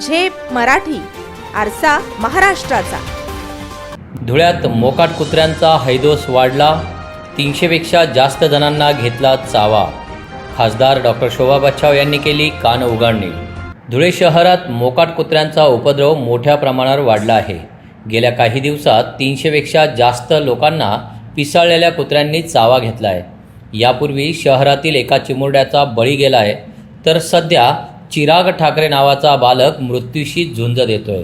झेप मराठी आरसा महाराष्ट्राचा. धुळ्यात मोकाट कुत्र्यांचा हैदोस वाढला तीनशेपेक्षा जास्त जणांना घेतला चावा. खासदार डॉक्टर शोभा बच्छाव यांनी केली कान उघडणी. धुळे शहरात मोकाट कुत्र्यांचा उपद्रव मोठ्या प्रमाणावर वाढला आहे. गेल्या काही दिवसात तीनशेपेक्षा जास्त लोकांना पिसाळलेल्या कुत्र्यांनी चावा घेतला आहे यापूर्वी शहरातील एका चिमुरड्याचा बळी गेला आहे तर सध्या चिराग ठाकरे नावाचा बालक मृत्यूशी झुंज देतोय.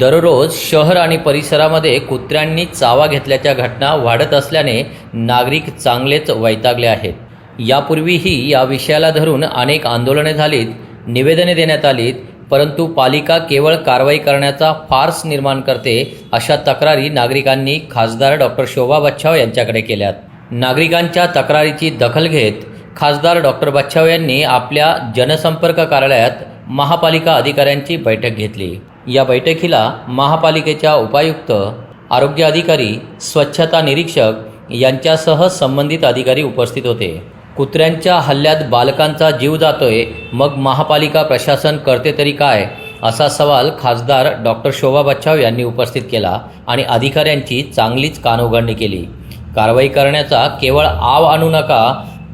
दररोज शहर आणि परिसरामध्ये कुत्र्यांनी चावा घेतल्याच्या घटना वाढत असल्याने नागरिक चांगलेच वैतागले आहेत. यापूर्वीही या विषयाला धरून अनेक आंदोलने झालीत निवेदने देण्यात आलीत परंतु पालिका केवळ कारवाई करण्याचा फार्स निर्माण करते अशा तक्रारी नागरिकांनी खासदार डॉक्टर शोभा बच्छाव यांच्याकडे केल्यात. नागरिकांच्या तक्रारीची दखल घेत खासदार डॉक्टर बच्छाव यांनी आपल्या जनसंपर्क कार्यालयात महापालिका अधिकाऱ्यांची बैठक घेतली. या बैठकीला महापालिकेच्या उपायुक्त आरोग्य अधिकारी स्वच्छता निरीक्षक यांच्यासह संबंधित अधिकारी उपस्थित होते. कुत्र्यांच्या हल्ल्यात बालकांचा जीव जातोय मग महापालिका प्रशासन करते तरी काय? असा सवाल खासदार डॉक्टर शोभा बच्छाव यांनी उपस्थित केला आणि अधिकाऱ्यांची चांगलीच कानउघडणी केली. कारवाई करण्याचा केवळ आव आणू नका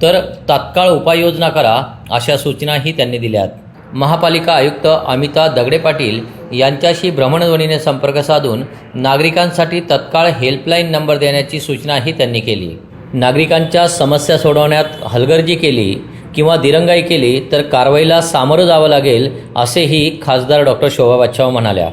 तर तात्काळ उपाययोजना करा अशा सूचनाही त्यांनी दिल्यात. महापालिका आयुक्त अमिता दगडे पाटील यांच्याशी भ्रमणध्वनीने संपर्क साधून नागरिकांसाठी तत्काळ हेल्पलाईन नंबर देण्याची सूचनाही त्यांनी केली. नागरिकांच्या समस्या सोडवण्यात हलगर्जी केली किंवा दिरंगाई केली तर कारवाईला सामोरं जावं लागेल असेही खासदार डॉक्टर शोभा बच्छाव म्हणाल्या.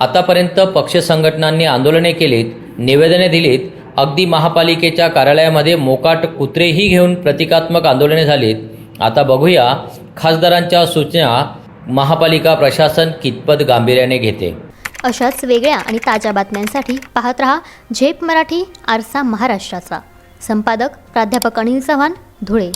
आतापर्यंत पक्ष संघटनांनी आंदोलने केलीत निवेदने दिलीत अगदी महापालिकेच्या कार्यालयामध्ये मोकाट कुत्रेही घेऊन प्रतिकात्मक आंदोलने झालीत. आता बघूया खासदारांच्या सूचना महापालिका प्रशासन कितपत गांभीर्याने घेते. अशाच वेगळ्या आणि ताज्या बातम्यांसाठी पाहत रहा झेप मराठी आरसा महाराष्ट्राचा. संपादक प्राध्यापक अनिल चव्हाण धुळे.